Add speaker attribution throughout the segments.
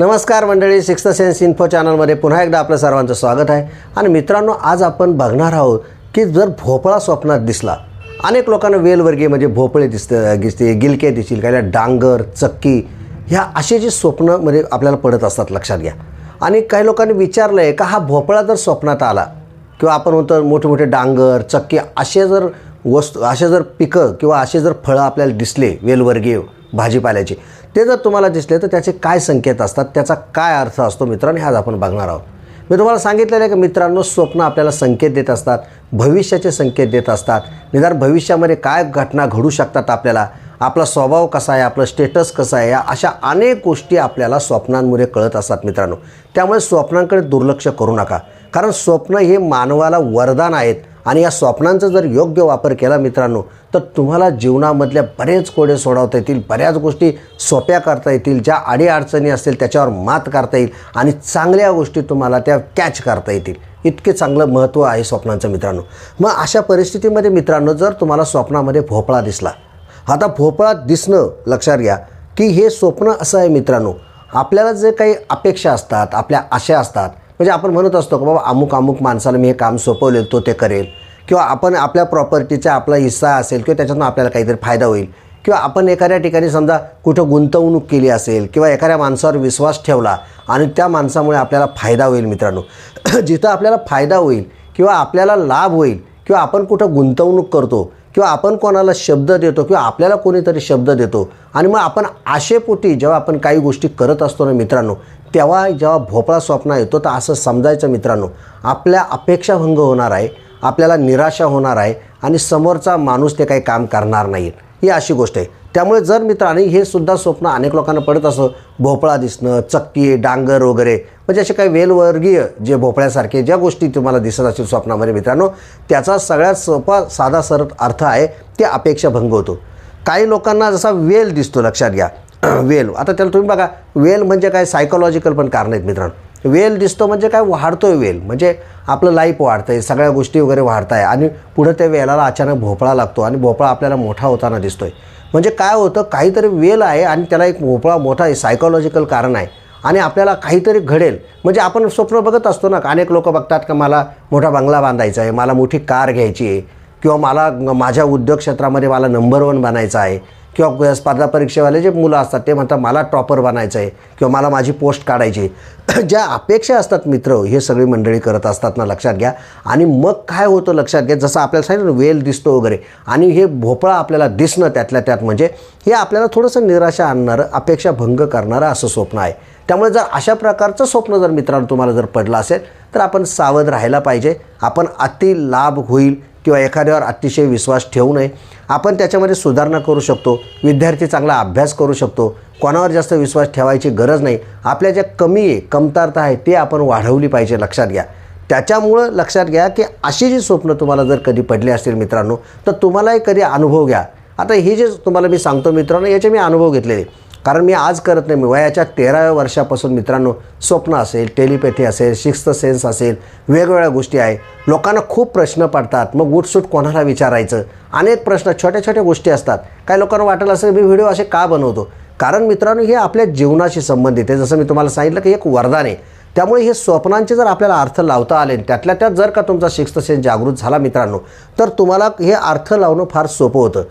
Speaker 1: नमस्कार मंडळी sixth sense info चॅनलमध्ये पुन्हा एकदा आपलं सर्वांचं स्वागत आहे. आणि मित्रांनो आज आपण बघणार आहोत की जर भोपळा स्वप्नात दिसला अनेक लोकांना वेलवर्गीय म्हणजे भोपळे दिसते दिसते गिलके दिसतील काही डांगर चक्की ह्या असे जे स्वप्न म्हणजे आपल्याला पडत असतात लक्षात घ्या. आणि काही लोकांनी विचारलं आहे का हा भोपळा जर स्वप्नात आला किंवा आपण म्हणतो मोठे मोठे डांगर चक्की असे जर वस्तू असे जर पिकं किंवा असे जर फळं आपल्याला दिसले वेलवर्गीय भाजीपाल्याचे ते जर तुम्हाला दिसले तर त्याचे काय संकेत असतात त्याचा काय अर्थ असतो मित्रांनो ह्याच आपण बघणार आहोत. मी तुम्हाला सांगितलेलं आहे की मित्रांनो स्वप्न आपल्याला संकेत देत असतात भविष्याचे संकेत देत असतात. निदान भविष्यामध्ये काय घटना घडू शकतात आपल्याला आपला स्वभाव कसा आहे आपलं स्टेटस कसं आहे या अशा अनेक गोष्टी आपल्याला स्वप्नांमुळे कळत असतात मित्रांनो. त्यामुळे स्वप्नांकडे दुर्लक्ष करू नका. कारण स्वप्न हे मानवाला वरदान आहेत. आणि या स्वप्नांचा जर योग्य वापर केला मित्रांनो तर तुम्हाला जीवनामधल्या बरेच कोडे सोडवता येतील बऱ्याच गोष्टी सोप्या करता येतील ज्या अडीअडचणी असतील त्याच्यावर मात करता येईल आणि चांगल्या गोष्टी तुम्हाला त्या कॅच करता येतील. इतके चांगलं महत्त्व आहे स्वप्नांचं मित्रांनो. मग अशा परिस्थितीमध्ये मित्रांनो जर तुम्हाला स्वप्नामध्ये भोपळा दिसला आता भोपळा दिसणं लक्षात घ्या की हे स्वप्न असं आहे मित्रांनो आपल्याला जे काही अपेक्षा असतात आपल्या आशा असतात म्हणजे आपण म्हणत असतो की बाबा अमुक अमुक माणसाला मी हे काम सोपवले तो ते करेल. किंवा आपण आपल्या प्रॉपर्टीचा आपला हिस्सा असेल किंवा त्याच्यातून आपल्याला काहीतरी फायदा होईल. किंवा आपण एखाद्या ठिकाणी समजा कुठं गुंतवणूक केली असेल किंवा एखाद्या माणसावर विश्वास ठेवला आणि त्या माणसामुळे आपल्याला फायदा होईल मित्रांनो. जिथं आपल्याला फायदा होईल किंवा आपल्याला लाभ होईल किंवा आपण कुठं गुंतवणूक करतो किंवा आपण कोणाला शब्द देतो किंवा आपल्याला कोणीतरी शब्द देतो आणि मग आपण आशेपोटी जेव्हा आपण काही गोष्टी करत असतो ना मित्रांनो तेव्हा जेव्हा भोपळा स्वप्न येतो तर असं समजायचं मित्रांनो आपल्या अपेक्षाभंग होणार आहे आपल्याला निराशा होणार आहे आणि समोरचा माणूस ते काही काम करणार नाही. ही अशी गोष्ट आहे. त्यामुळे जर मित्रांनी हे सुद्धा स्वप्न अनेक लोकांना पडत असं भोपळा दिसणं चक्की डांगर वगैरे म्हणजे असे काही वेलवर्गीय जे भोपळ्यासारखे ज्या गोष्टी तुम्हाला दिसत असतील स्वप्नामध्ये मित्रांनो त्याचा सगळ्यात सोपा साधा सरळ अर्थ आहे ते अपेक्षाभंग होतो. काही लोकांना जसा वेल दिसतो लक्षात घ्या. वेल. आता त्याला तुम्ही बघा वेल म्हणजे काय? सायकोलॉजिकल पण कारण आहेत मित्रांनो. वेल दिसतो म्हणजे काय? वाढतोय वेल. म्हणजे आपलं लाईफ वाढतं आहे सगळ्या गोष्टी वगैरे वाढत आहे आणि पुढं त्या वेलाला अचानक भोपळा लागतो आणि भोपळा आपल्याला मोठा होताना दिसतो आहे म्हणजे काय होतं? काहीतरी वेल आहे आणि त्याला एक भोपळा मोठा आहे सायकोलॉजिकल कारण आहे. आणि आपल्याला काहीतरी घडेल. म्हणजे आपण स्वप्न बघत असतो ना अनेक लोक बघतात का मला मोठा बंगला बांधायचा आहे मला मोठी कार घ्यायची आहे किंवा मला माझ्या उद्योग क्षेत्रामध्ये मला नंबर वन बनायचं आहे. किंवा स्पर्धा परीक्षेवाले जे मुलं असतात ते म्हणतात मला टॉपर बनायचं आहे किंवा मला माझी पोस्ट काढायची ज्या अपेक्षा असतात मित्र हे सगळी मंडळी करत असतात ना लक्षात घ्या. आणि मग काय होतं लक्षात घ्या जसं आपल्याला सांगितलं वेल दिसतो वगैरे. आणि हे भोपळा आपल्याला दिसणं त्यातल्या त्यात म्हणजे हे आपल्याला थोडंसं निराशा आणणारं अपेक्षा भंग करणारं असं स्वप्न आहे. त्यामुळे जर अशा प्रकारचं स्वप्न जर मित्रांनो तुम्हाला जर पडलं असेल तर आपण सावध राहायला पाहिजे. आपण अति लाभ होईल किंवा एखाद्यावर अतिशय विश्वास ठेवू नये. आपण त्याच्यामध्ये सुधारणा करू शकतो. विद्यार्थी चांगला अभ्यास करू शकतो. कोणावर जास्त विश्वास ठेवायची गरज नाही. आपल्या ज्या कमी आहे कमतरता आहे ते आपण वाढवली पाहिजे लक्षात घ्या. त्याच्यामुळं लक्षात घ्या की अशी जी स्वप्न तुम्हाला जर कधी पडली असतील मित्रांनो तर तुम्हालाही कधी अनुभव घ्या. आता हे जे तुम्हाला मी सांगतो मित्रांनो याचे मी अनुभव घेतलेले. कारण मी आज करत नाही मी वयाच्या तेराव्या वर्षापासून मित्रांनो स्वप्न असेल टेलिपॅथी असेल शिक्स्त सेन्स असेल वेगवेगळ्या गोष्टी आहे. लोकांना खूप प्रश्न पडतात मग उठसूट कोणाला विचारायचं? अनेक प्रश्न छोट्या छोट्या गोष्टी असतात. काही लोकांना वाटलं असेल मी व्हिडिओ असे का बनवतो? कारण मित्रांनो हे आपल्या जीवनाशी संबंधित आहे. जसं मी तुम्हाला सांगितलं की एक वरदान आहे. त्यामुळे हे स्वप्नांचे जर आपल्याला अर्थ लावता आले त्यातल्या त्यात जर का तुमचा सिक्स्थ सेन्स जागृत झाला मित्रांनो तर तुम्हाला हे अर्थ लावणं फार सोपं होतं.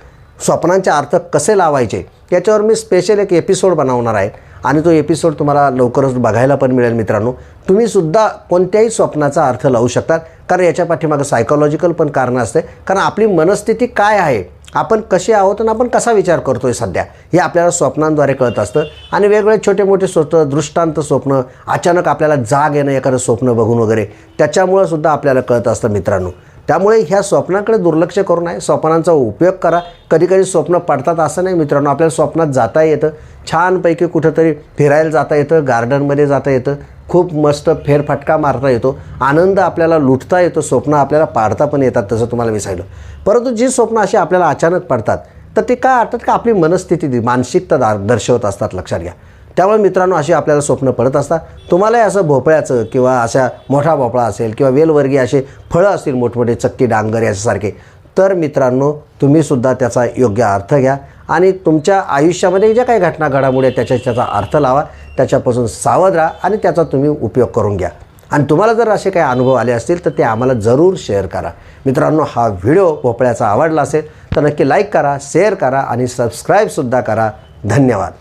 Speaker 1: स्वप्नांचे अर्थ कसे लावायचे? याच्यावर मी स्पेशल एक एपिसोड बनवणार आहे. आणि तो एपिसोड तुम्हाला लवकरच बघायला पण मिळेल मित्रांनो. तुम्हीसुद्धा कोणत्याही स्वप्नाचा अर्थ लावू शकतात. कारण याच्या पाठीमागं सायकोलॉजिकल पण कारणं असते. कारण आपली मनस्थिती काय आहे? आपण कसे आहोत आणि आपण कसा विचार करतो आहे सध्या? हे आपल्याला स्वप्नांद्वारे कळत असतं. आणि वेगवेगळे छोटे मोठे स्वप्न दृष्टांत स्वप्न अचानक आपल्याला जाग येणं एखादं स्वप्न बघून वगैरे त्याच्यामुळं सुद्धा आपल्याला कळत असतं मित्रांनो. त्यामुळे ह्या स्वप्नाकडे दुर्लक्ष करू नये. स्वप्नांचा उपयोग करा. कधी कधी स्वप्न पडतात असं नाही मित्रांनो. आपल्याला स्वप्नात जाता येतं. छानपैकी कुठंतरी फिरायला जाता येतं. गार्डनमध्ये जाता येतं. खूप मस्त फेरफटका मारता येतो. आनंद आपल्याला लुटता येतो. स्वप्न आपल्याला पाडता पण येतात तसं तुम्हाला मी सांगितलं. परंतु जी स्वप्न अशी आपल्याला अचानक पडतात तर ते काय वाटतात का आपली मनस्थिती मानसिकता दार दर्शवत असतात. लक्षात घ्या. त्यामुळे मित्रांनो अशी आपल्याला स्वप्न पडत असतात. तुम्हालाही असं भोपळ्याचं किंवा अशा मोठा भोपळा असेल किंवा वेलवर्गीय असे फळं असतील मोठमोठे चक्की डांगर याच्यासारखे तर मित्रांनो तुम्हीसुद्धा त्याचा योग्य अर्थ घ्या आणि तुमच्या आयुष्यामध्ये ज्या काही घटना घडामोडी त्याच्या त्याचा अर्थ लावा त्याच्यापासून सावध राहा आणि त्याचा तुम्ही उपयोग करून घ्या. आणि तुम्हाला जर असे काही अनुभव आले असतील तर ते आम्हाला जरूर शेअर करा. मित्रांनो हा व्हिडिओ भोपळ्याचा आवडला असेल तर नक्की लाईक करा शेअर करा आणि सबस्क्राईबसुद्धा करा. धन्यवाद.